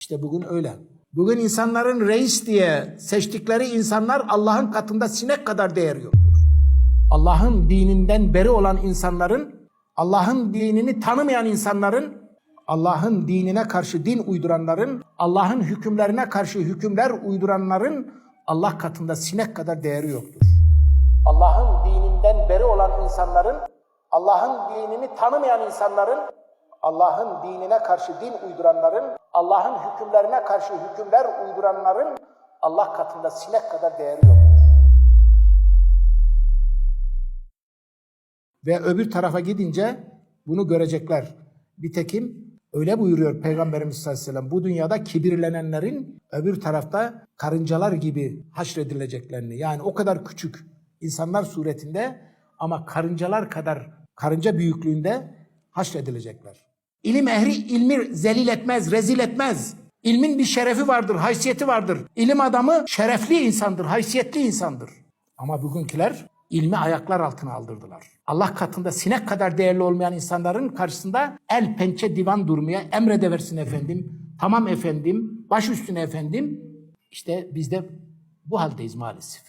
İşte bugün öyle. Bugün insanların reis diye seçtikleri insanlar Allah'ın katında sinek kadar değer yoktur. Allah'ın dininden beri olan insanların, Allah'ın dinini tanımayan insanların, Allah'ın dinine karşı din uyduranların, Allah'ın hükümlerine karşı hükümler uyduranların Allah katında sinek kadar değeri yoktur. Allah'ın dininden beri olan insanların, Allah'ın dinini tanımayan insanların, Allah'ın dinine karşı din uyduranların, Allah'ın hükümlerine karşı hükümler uyduranların Allah katında sinek kadar değeri yoktur. Ve öbür tarafa gidince bunu görecekler. Nitekim öyle buyuruyor Peygamberimiz sallallahu aleyhi ve sellem. Bu dünyada kibirlenenlerin öbür tarafta karıncalar gibi haşredileceklerini. Yani o kadar küçük insanlar suretinde ama karıncalar kadar karınca büyüklüğünde haşredilecekler. İlim ehli ilmi zelil etmez, rezil etmez. İlmin bir şerefi vardır, haysiyeti vardır. İlim adamı şerefli insandır, haysiyetli insandır. Ama bugünküler ilmi ayaklar altına aldırdılar. Allah katında sinek kadar değerli olmayan insanların karşısında el pençe divan durmaya emredeversin efendim. Tamam efendim, baş üstüne efendim. İşte biz de bu haldeyiz maalesef.